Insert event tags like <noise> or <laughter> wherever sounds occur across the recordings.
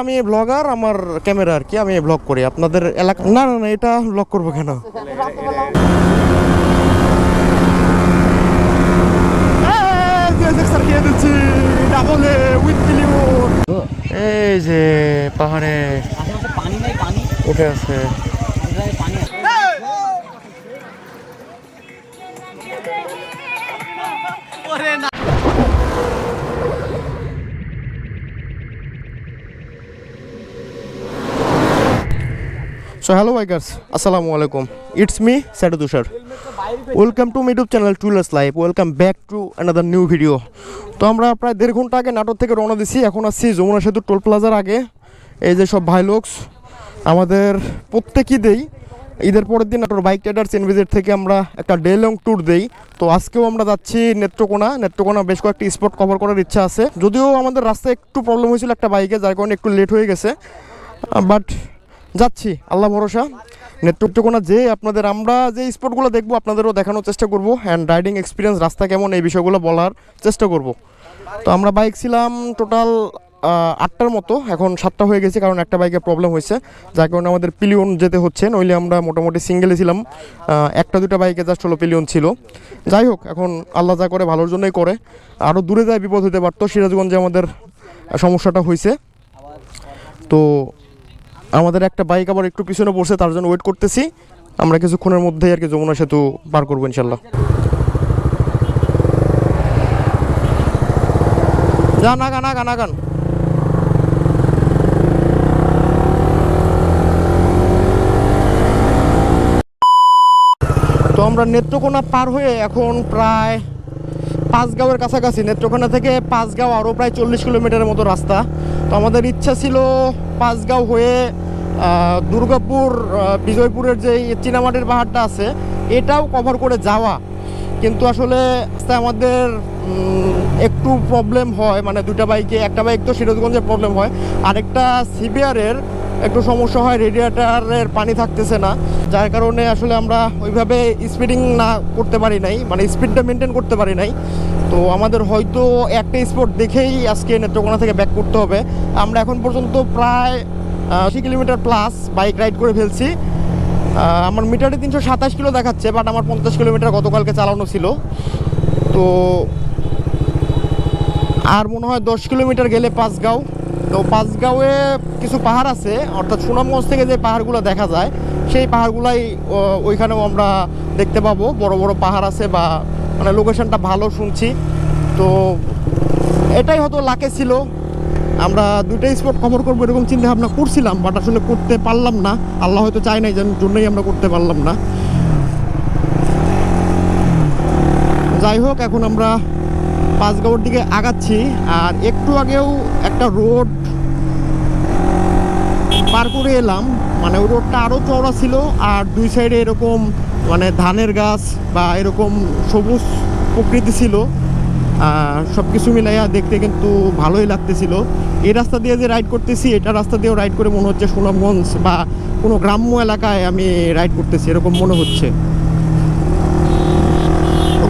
আমি ব্লগার আমার ক্যামেরা আর কি, আমি ব্লগ করি। আপনাদের এলাকা না না না, এটা ব্লগ করব কেন? এই যে পাহাড়ে। উঠে আছে। হ্যালো বাইকার্স আসসালামু আলাইকুম it's me স্যাডু Tushar welcome to YouTube channel টুলার্স life welcome back to another new video তো আমরা প্রায় দেড় ঘণ্টা আগে নাটোর থেকে রওনা দিছি। এখন আসছি যমুনা সেতু টোল প্লাজার আগে। এই যে সব ভাই লোকস, আমাদের প্রত্যেক ঈদেই ঈদের পরের দিন নাটোর বাইক রাইডার্স ইনভিজিট থেকে আমরা একটা ডে লং ট্যুর দেই। তো আজকেও আমরা যাচ্ছি নেত্রকোনা। নেত্রকোনা বেশ কয়েকটি স্পট কভার করার ইচ্ছা আছে। যদিও আমাদের রাস্তায় একটু প্রবলেম হয়েছিল একটা বাইকে যার কারণে একটু লেট হয়ে গেছে। বাট যাচ্ছি, আল্লাহ ভরসা। নেতৃত্বকোনা যে আপনাদের আমরা যে স্পটগুলো দেখব, আপনাদেরও দেখানোর চেষ্টা করব অ্যান্ড রাইডিং এক্সপিরিয়েন্স রাস্তা কেমন, এই বিষয়গুলো বলার চেষ্টা করব। তো আমরা বাইক ছিলাম টোটাল আটটার মতো, এখন সাতটা হয়ে গেছে কারণ একটা বাইকে প্রবলেম হয়েছে। যার কারণে আমাদের পিলিয়ন যেতে হচ্ছে, নইলে আমরা মোটামুটি সিঙ্গেলে ছিলাম। একটা দুটা বাইকে জাস্ট হলো পিলিয়ন ছিল। যাই হোক, এখন আল্লাহ যা করে ভালোর জন্যই করে। আরও দূরে যায় বিপদ হতে পারতো, সিরাজগঞ্জে আমাদের সমস্যাটা হয়েছে তো আমাদের একটা বাইক আবার একটু পিছনে পড়ছে, তার জন্য ওয়েট করতেছি। আমরা কিছুক্ষণের মধ্যেই আর কি যমুনা সেতু পার করব ইনশাল্লাহ। যান আগান আগান আগান তো আমরা নেত্রকোনা পার হয়ে এখন প্রায় পাঁচগাঁওয়ের কাছাকাছি, নেত্রকোনা থেকে পাঁচগাঁও আরও প্রায় চল্লিশ কিলোমিটারের মতো রাস্তা। তো আমাদের ইচ্ছা ছিল পাঁচগাঁও হয়ে দুর্গাপুর বিজয়পুরের যে চীনামাটির পাহাড়টা আছে, এটাও কভার করে যাওয়া। কিন্তু আসলে আমাদের একটু প্রবলেম হয়। মানে দুটা বাইকে একটা বাইক তো সিরাজগঞ্জের প্রবলেম হয়। আরেকটা সিবিআরের একটু সমস্যা হয় রেডিয়েটারের পানি থাকতেছে না। যার কারণে আসলে আমরা ওইভাবে স্পিডিং না করতে পারি নাই মানে স্পিডটা মেনটেন করতে পারি নাই। তো আমাদের হয়তো একটা স্পট দেখেই আজকে নেত্রকোনা থেকে ব্যাক করতে হবে। আমরা এখন পর্যন্ত প্রায় আশি কিলোমিটার প্লাস বাইক রাইড করে ফেলছি। আমার মিটারে তিনশো সাতাশ কিলো দেখাচ্ছে বাট আমার পঞ্চাশ কিলোমিটার গতকালকে চালানো ছিল। তো আর মনে হয় দশ কিলোমিটার গেলে পাঁচগাঁও তো পাঁচগাঁওয়ে কিছু পাহাড় আছে, অর্থাৎ সুনামগঞ্জ থেকে যে পাহাড়গুলো দেখা যায়, সেই পাহাড়গুলাই ওইখানেও আমরা দেখতে পাবো। বড় বড় পাহাড় আছে বা মানে লোকেশনটা ভালো শুনছি। তো এটাই হয়তো লাকে ছিল। আমরা দুইটাই স্পট কভার করব এরকম চিন্তা ভাবনা করছিলাম বাট আসলে করতে পারলাম না। আল্লাহ হয়তো চায় নাই জন্যই আমরা করতে পারলাম না। যাই হোক, এখন আমরা পাঁচগাঁওর দিকে আগাচ্ছি। আর একটু আগেও একটা রোড পার করে এলাম। মানে ওই রোডটা আরও চওড়া ছিল, আর দুই সাইডে এরকম মানে ধানের গাছ বা এরকম সবুজ প্রকৃতি ছিল। সব কিছু মিলাইয়া দেখতে কিন্তু ভালোই লাগতেছিল। এই রাস্তা দিয়ে যে রাইড করতেছি, এটা রাস্তা দিয়েও রাইড করে মনে হচ্ছে সুনামগঞ্জ বা কোনো গ্রাম্য এলাকায় আমি রাইড করতেছি, এরকম মনে হচ্ছে।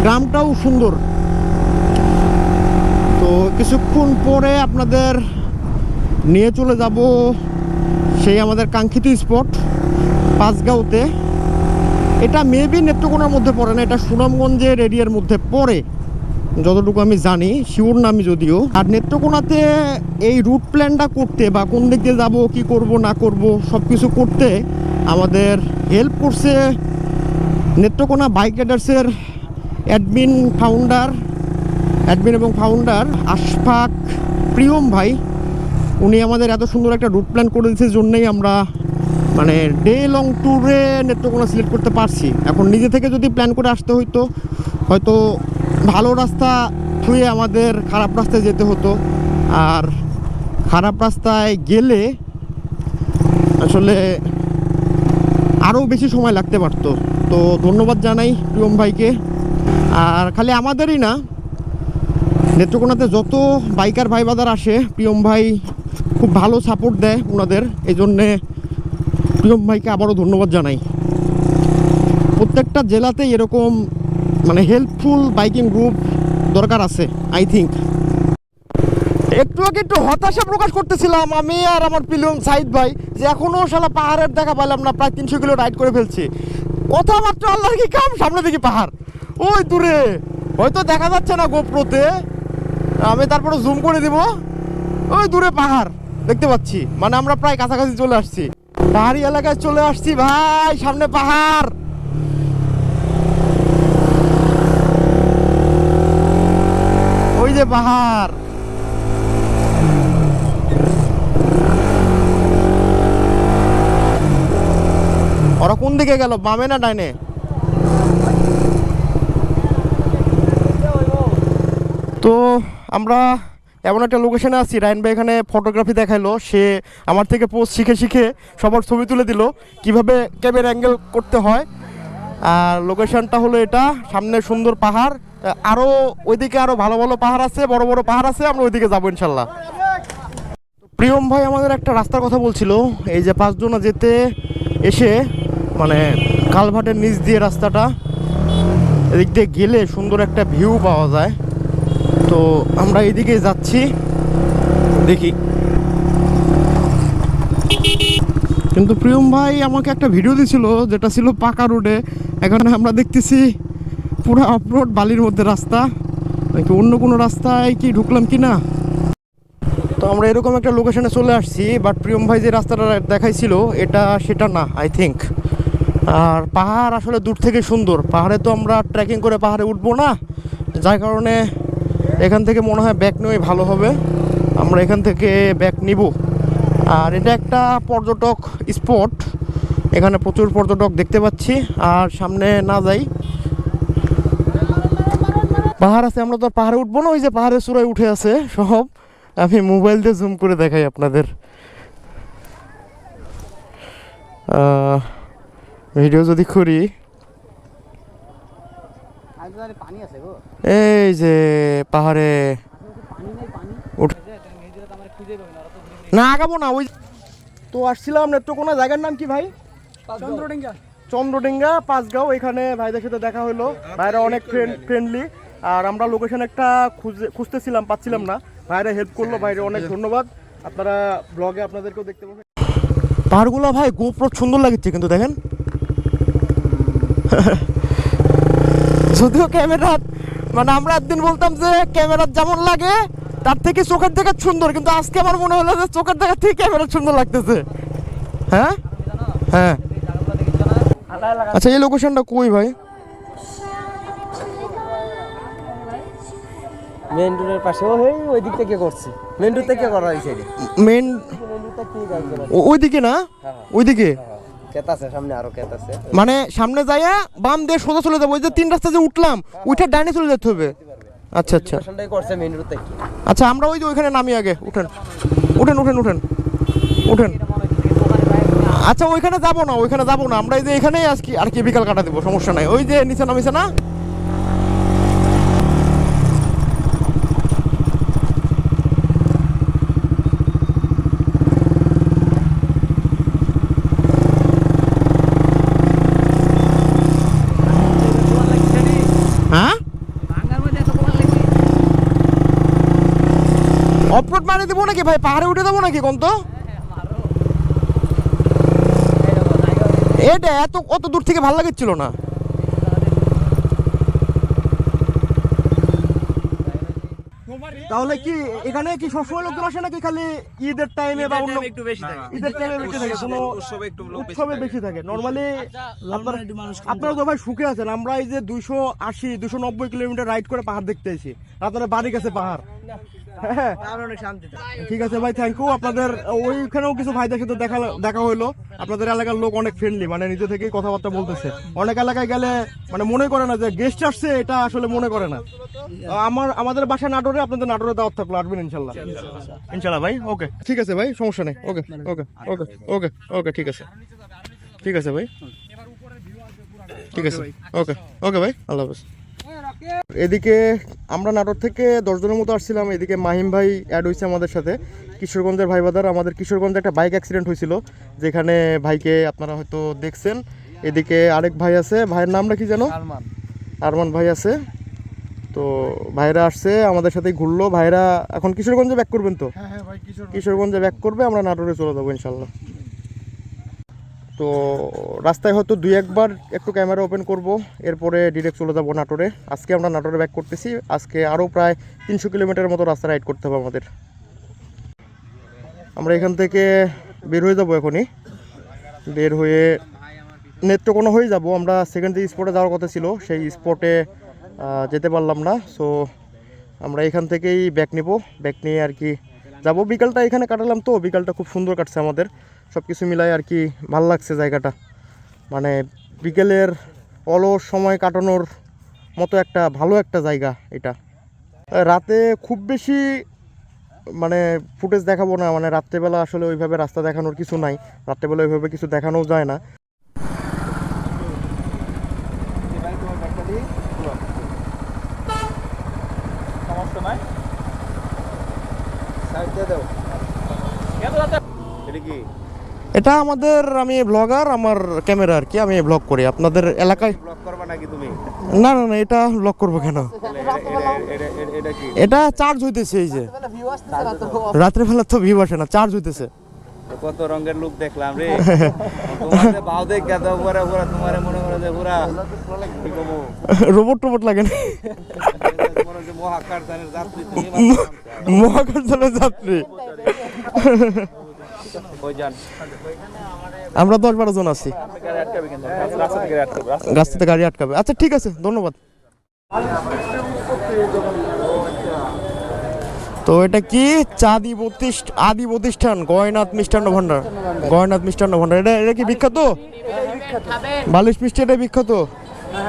গ্রামটাও সুন্দর। তো কিছুক্ষণ পরে আপনাদের নিয়ে চলে যাব সেই আমাদের কাঙ্ক্ষিত স্পট পাঁচগাঁওতে। এটা মেবি নেত্রকোনার মধ্যে পড়ে না, এটা সুনামগঞ্জের এরিয়ার মধ্যে পড়ে, যতটুকু আমি জানি শিওর না আমি যদিও। আর নেত্রকোনাতে এই রুট প্ল্যানটা করতে বা কোন দিক দিয়ে যাব, কী করব, না করব সব কিছু করতে আমাদের হেল্প করছে নেত্রকোনা বাইক রাইডার্সের অ্যাডমিন ফাউন্ডার অ্যাডমিন এবং ফাউন্ডার আশফাক প্রিয়ম ভাই, উনি আমাদের এত সুন্দর একটা রুট প্ল্যান করে দিচ্ছে জন্যই আমরা মানে ডে লং ট্যুরে নেত্রকোনা সিলেক্ট করতে পারছি। এখন নিজে থেকে যদি প্ল্যান করে আসতে হইতো, হয়তো ভালো রাস্তা থুয়ে আমাদের খারাপ রাস্তায় যেতে হতো। আর খারাপ রাস্তায় গেলে আসলে আরও বেশি সময় লাগতে পারতো। তো ধন্যবাদ জানাই প্রিয়ম ভাইকে। আর খালি আমাদেরই না নেত্রকোনাতে যত বাইকার ভাই বাদার আসে, প্রিয়ম ভাই খুব ভালো সাপোর্ট দেয় ওনাদের এই জন্যে প্রিয়ম ভাইকে আবারও ধন্যবাদ জানাই। প্রত্যেকটা জেলাতেই এরকম মানে হেল্পফুল বাইকিং গ্রুপ দরকার আছে আই থিঙ্ক একটু আগে একটু হতাশা প্রকাশ করতেছিলাম আমি আর আমার পিলিয়ন সাইদ ভাই যে এখনও শালা পাহাড়ের দেখা পাইলাম না, প্রায় তিনশো কিলো রাইড করে ফেলছি। কথামাত্র আল্লাহর কি কাম, সামনে দেখি পাহাড়। ওই দূরে। হয়তো দেখা যাচ্ছে না গোপ্রোতে। আমি তারপরে জুম করে দিব। ওই দূরে পাহাড়, দেখতে পাচ্ছি। মানে আমরা প্রায় কাছাকাছি চলে আসছি। পাহাড়ি এলাকায় চলে আসছি ভাই, সামনে পাহাড়। ওই যে পাহাড়। ওরা কোন দিকে গেল? বামে না ডাইনে তো আমরা এমন একটা লোকেশনে আছি, রায়ন ভাই এখানে ফটোগ্রাফি দেখাইলো, সে আমার থেকে পোস্ট শিখে শিখে সবার ছবি তুলে দিল, কীভাবে ক্যামেরা অ্যাঙ্গেল করতে হয়। আর লোকেশনটা হলো এটা, সামনে সুন্দর পাহাড় আরও ওইদিকে আরও ভালো ভালো পাহাড় আছে, বড় বড় পাহাড় আছে, আমরা ওইদিকে যাব ইনশাল্লাহ প্রিয়ম ভাই আমাদের একটা রাস্তার কথা বলছিল, এই যে পাঁচজনা যেতে এসে মানে কালভাটের নিচ দিয়ে রাস্তাটা, এদিক দিয়ে গেলে সুন্দর একটা ভিউ পাওয়া যায়। তো আমরা এদিকে যাচ্ছি। দেখি। কিন্তু প্রিয়ম ভাই আমাকে একটা ভিডিও দিছিল, যেটা ছিল পাকা রোডে এখানে আমরা দেখতেছি পুরো অফরোড বালির মধ্যে রাস্তা। নাকি অন্য কোনো রাস্তায় কি ঢুকলাম কি না? তো আমরা এরকম একটা লোকেশনে চলে আসছি বাট প্রিয়ম ভাই যে রাস্তাটা দেখাইছিল, এটা সেটা না আই থিঙ্ক আর পাহাড় আসলে দূর থেকে সুন্দর। পাহাড়ে তো আমরা ট্রেকিং করে পাহাড়ে উঠবো না। যার কারণে এখান থেকে মনে হয় ব্যাক নেওয়াই ভালো হবে। আমরা এখান থেকে ব্যাক নিব। আর এটা একটা পর্যটক স্পট। এখানে প্রচুর পর্যটক দেখতে পাচ্ছি। আর সামনে না যাই। পাহাড় আছে, আমরা তো পাহাড়ে উঠবো না, ওই যে পাহাড়ের চূড়ায় উঠে আছে সব। আমি মোবাইল দিয়ে জুম করে দেখাই আপনাদের। ভিডিও যদি করি আগে তো আরে পানি আছে গো এই যে পাহাড়ে তো না তো আগাবো না ওই তো আসছিলাম নেত্রকোনা জায়গার নাম কি ভাই? চন্দ্রডিঙ্গা। চন্দ্রডিঙ্গা পাঁচগাঁও এখানে ভাইদের সাথে দেখা হলো। ভাইরা অনেক ফ্রেন্ডলি আর আমরা লোকেশন একটা খুঁজে খুঁজতেছিলাম পাচ্ছিলাম না। ভাইরা হেল্প করল ভাইরা অনেক ধন্যবাদ। আপনারা ব্লগে আপনাদেরকেও দেখতে পাবেন। পাহাড়গুলো ভাই গোপ্র সুন্দর লাগছে কিন্তু দেখেন। <laughs> যদিও ক্যামেরা মানে আমরা একদিন বলতাম যে ক্যামেরা যেমন লাগে তার থেকে চোখের দেখা সুন্দর কিন্তু আজকে আমার মনে হলো যে চোখের দেখা থেকে ক্যামেরা সুন্দর লাগতেছে। হ্যাঁ? হ্যাঁ। আচ্ছা এই লোকেশনটা কই ভাই? মেন রোডের পাশে ও হেই ওই দিক থেকে করছি। মেন রোড থেকে করা হয়েছে মেন ওইদিকে না? ওইদিকে? ক্ষেত আছে সামনে আরও ক্ষেত আছে। মানে সামনে যাইয়া বাম দিয়ে সোজা চলে যাব ওই যে তিন রাস্তা যে উঠলাম ওইটা ডাইনে চলে যেতে হবে। আচ্ছা আচ্ছা। করছে রোড থেকে আচ্ছা আমরা ওই যে ওইখানে নামি আগে উঠেন। উঠেন উঠেন উঠেন। উঠেন। আচ্ছা ওইখানে যাব না ওইখানে যাব না। আমরা এই যে এখানেই আজকে আর কি বিকাল কাটা দেবো সমস্যা নাই। ওই যে নিচে নামিছে না হ্যাঁ অফরোড মারে দেবো নাকি ভাই? পাহাড়ে উঠে দেবো নাকি কোন তো এটা এত অত দূর থেকে ভালো লাগছিল না। তাহলে কি এখানে কি সবসময় লোকজন আসে নাকি খালি ঈদের টাইমে বা অন্য একটু বেশি থাকে? ঈদের টাইমে বেশি থাকে? কোনো উৎসবে একটু লোক বেশি উৎসবে বেশি থাকে। নর্মালি আপনারা আপনারা তো ভাই সুখে আছেন। আমরা এই যে দুইশো আশি দুশো নব্বই কিলোমিটার রাইড করে পাহাড় দেখতে এসেছি। আপনারা বাড়ি গেছে পাহাড়। ঠিক আছে ভাই থ্যাংক ইউ আপনাদের, ওইখানেও কিছু ভাইদের সাথে দেখা দেখা হইল। আপনাদের এলাকার লোক অনেক ফ্রেন্ডলি মানে নিজে থেকেই কথাবার্তা বলতেছে। অনেক এলাকায় গেলে মানে মনে করে না যে গেস্ট আসছে, এটা আসলে মনে করে না। আমার, আমাদের বাসা নাটোরে আপনাদের নাটোরে দাওয়াত থাকল আসবেন ইনশাল্লাহ। ইনশাল্লাহ ভাই ওকে ঠিক আছে ভাই, সমস্যা নেই। ওকে ওকে ওকে ওকে ওকে ঠিক আছে। ঠিক আছে ভাই। ঠিক আছে ওকে ওকে ভাই, আল্লাহ হাফেজ। এদিকে আমরা নাটোর থেকে দশজনের মতো আসছিলাম। এদিকে মাহিম ভাই অ্যাড হয়েছে আমাদের সাথে। কিশোরগঞ্জের ভাই বাদার আমাদের কিশোরগঞ্জে একটা বাইক অ্যাক্সিডেন্ট হয়েছিল যেখানে ভাইকে আপনারা হয়তো দেখছেন। এদিকে আরেক ভাই আছে ভাইয়ের নামটা কি যেন? আরমান। ভাই আছে। তো ভাইরা আসছে আমাদের সাথেই ঘুরলো। ভাইরা এখন কিশোরগঞ্জে ব্যাক করবেন তো? হ্যাঁ হ্যাঁ কিশোরগঞ্জে। ব্যাক করবে আমরা নাটোরে চলে যাব ইনশাল্লাহ। তো রাস্তায় হয়তো দুই একবার একটু ক্যামেরা ওপেন করব, এরপরে ডিরেক্ট চলে যাব নাটোরে। আজকে আমরা নাটোরে ব্যাক করতেছি। আজকে আরও প্রায় তিনশো কিলোমিটার মতো রাস্তা রাইড করতে হবে আমাদের। আমরা এখান থেকে বের হয়ে যাব এখনই। বের হয়ে নেত্রকোনা হয়ে যাব। আমরা সেকেন্ড যে স্পটে যাওয়ার কথা ছিল, সেই স্পটে যেতে পারলাম না। সো আমরা এখান থেকেই ব্যাক নিব। ব্যাক নিয়ে আর কি যাব। বিকালটা এখানে কাটালাম তো। বিকালটা খুব সুন্দর কাটছে আমাদের। সব কিছু মিলাই আর কি ভালো লাগছে জায়গাটা। মানে বিকেলের অলস সময় কাটানোর মতো একটা ভালো একটা জায়গা এটা। রাতে খুব বেশি মানে ফুটেজ দেখাবো না মানে রাত্রেবেলা আসলে ওইভাবে রাস্তা দেখানোর কিছু নাই। রাত্রেবেলা ওইভাবে কিছু দেখানোও যায় না। সমস্যা নাই। সাইড দিয়ে দাও। এটা কি? এটা আমাদের আমি ব্লগার আমার ক্যামেরা আর কি আমি ব্লগ করি। আপনাদের এলাকায়? ব্লক করবা নাকি তুমি? না না না এটা ব্লগ করব কেন? এটা- চার্জ হইতেছে এই যে। রাত্রেবেলা তো ভিউ আসে না চার্জ হইতেছে। কত রঙের লুক দেখলাম রে। তোমার যে বাউ দেখ গেছে পুরা পুরা তোমার মনে করে যে পুরা রোবট টোবট লাগে না? মহাকাশ যাত্রী মহাকাশ যানের যাত্রী। আমরা দশ বারো জন আছি। রাস্তাতে গাড়ি আটকাবে। আচ্ছা ঠিক আছে ধন্যবাদ। তো এটা কি? চাঁদি প্রতিষ্ঠা আদি প্রতিষ্ঠান গয়নাথ মিষ্টান্ন ভান্ডার। গয়নাথ মিষ্টান্ন ভান্ডার। এটা এটা কি বিখ্যাত? বালিশ মিষ্টি এটা বিখ্যাত?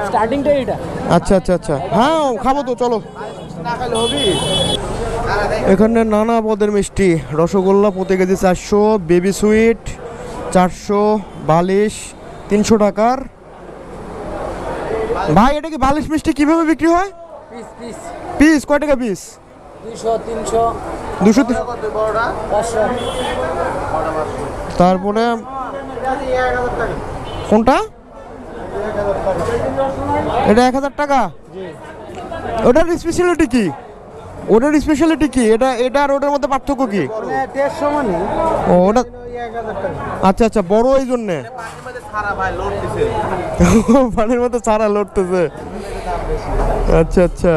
স্টার্টিংটা এটা আচ্ছা আচ্ছা আচ্ছা। হ্যাঁ খাব তো চলো। এখানে নানা পদের মিষ্টি রসগোল্লা প্রতি কেজি চারশো বেবি সুইট চারশো বালিশ তিনশো টাকার। ভাই এটা কি বালিশ মিষ্টি কীভাবে বিক্রি হয়? পিস কয় টাকা পিস দুশো তিনশো। দুশো তারপরে কোনটা? এটা এক হাজার টাকা? ওটার স্পেশালিটি কি? ওটার স্পেশালিটি কি? এটা এটা আর ওটার মধ্যে পার্থক্য কি? মানে। ও ওটা আচ্ছা আচ্ছা বড় এই জন্যে? পানির মধ্যে সারা <laughs> লড়তেছে। আচ্ছা আচ্ছা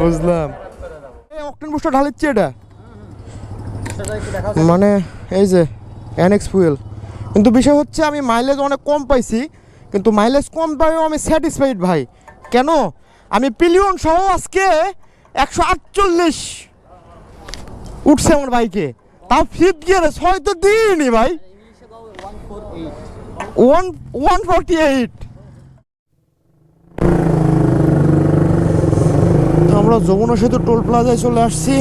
বুঝলাম। এই অকটেন বুস্টার ঢালিচ্ছে এটা। মানে এই যে অ্যানেক্স ফুয়েল কিন্তু বিষয় হচ্ছে আমি মাইলেজ অনেক কম পাইছি কিন্তু মাইলেজ কম পাইও আমি স্যাটিসফাইড ভাই। কেন? আমি পিলিয়ন সহ আজকে একশো আটচল্লিশ। উঠছে আমার বাইকে তাও ফিফথ গিয়ারে ছয় তো দিইনি ভাই। One one forty eight. আমরা যমুনা সেতু টোল প্লাজায় চলে আসছি।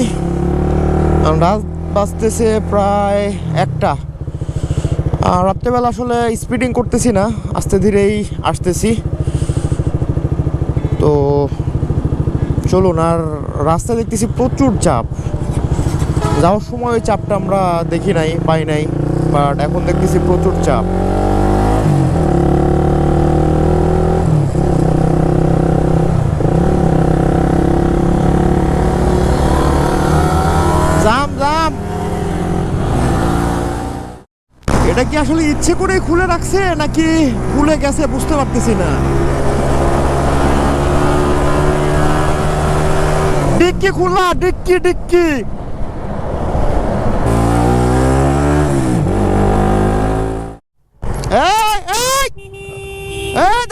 রাত বাজতেছে প্রায় একটা। আর রাত্রেবেলা আসলে স্পিডিং করতেছি না, আস্তে ধীরেই আসতেছি। তো চলুন, আর রাস্তা দেখতেছি প্রচুর চাপ। যাওয়ার সময় ওই চাপটা আমরা দেখি নাই, পাই নাই বাট এখন দেখতেছি প্রচুর চাপ। এটা কি আসলে ইচ্ছে করে খুলে রাখছে, নাকি খুলে গেছে বুঝতে পারতেছি না? ডিক্কি খোলা ডিক্কি ডিক্কি।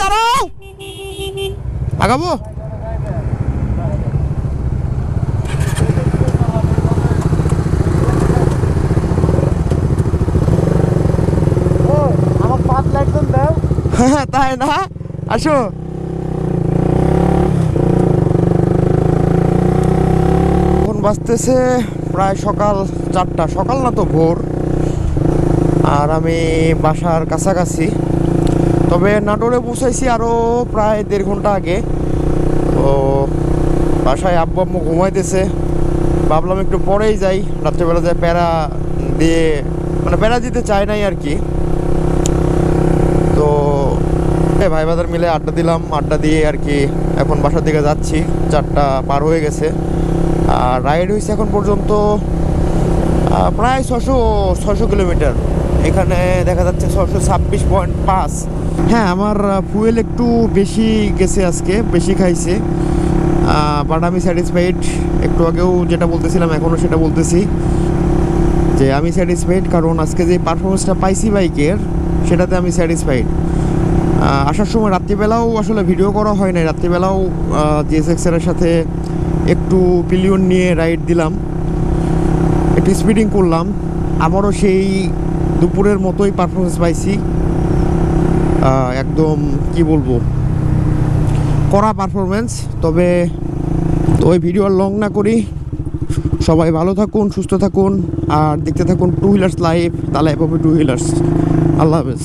দাঁড়াও। আগাবো। হ্যাঁ <laughs> তাই না? আসো এখন বাজতেছে প্রায় সকাল চারটা। সকাল না তো ভোর। আর আমি বাসার কাছাকাছি। তবে নাটোরে পৌঁছাইছি আরও প্রায় দেড় ঘণ্টা আগে। তো বাসায় আব্বু আম্মু ঘুমাইতেছে। ভাবলাম একটু পরেই যাই। রাত্রেবেলা যায় প্যারা দিয়ে মানে প্যারা দিতে চায় নাই আর কি। তো ভাই বাজার মিলে আড্ডা দিলাম। আড্ডা দিয়ে আর কি এখন বাসার দিকে যাচ্ছি। চারটা পার হয়ে গেছে। রাইড হয়েছে এখন পর্যন্ত প্রায় ছশো ছশো কিলোমিটার। এখানে দেখা যাচ্ছে ছশো ছাব্বিশ পয়েন্ট পাঁচ। হ্যাঁ আমার ফুয়েল একটু বেশি গেছে আজকে, বেশি খাইছে। বাট আমি স্যাটিসফাইড একটু আগেও যেটা বলতেছিলাম, এখনও সেটা বলতেছি। যে আমি স্যাটিসফাইড কারণ আজকে যে পারফরমেন্সটা পাইছি বাইকের, সেটাতে আমি স্যাটিসফাইড আসার সময় রাত্রিবেলাও আসলে ভিডিও করা হয় নাই। রাত্রিবেলাও জিএসএক্সের সাথে একটু পিলিয়ন নিয়ে রাইড দিলাম। একটু স্পিডিং করলাম। আবারও সেই দুপুরের মতোই পারফরমেন্স পাইছি। একদম কি বলব? কড়া পারফরমেন্স তবে ওই ভিডিও আর লং না করি। সবাই ভালো থাকুন, সুস্থ থাকুন, আর দেখতে থাকুন two wheelers life of two wheelers আল্লাহ হাফেজ।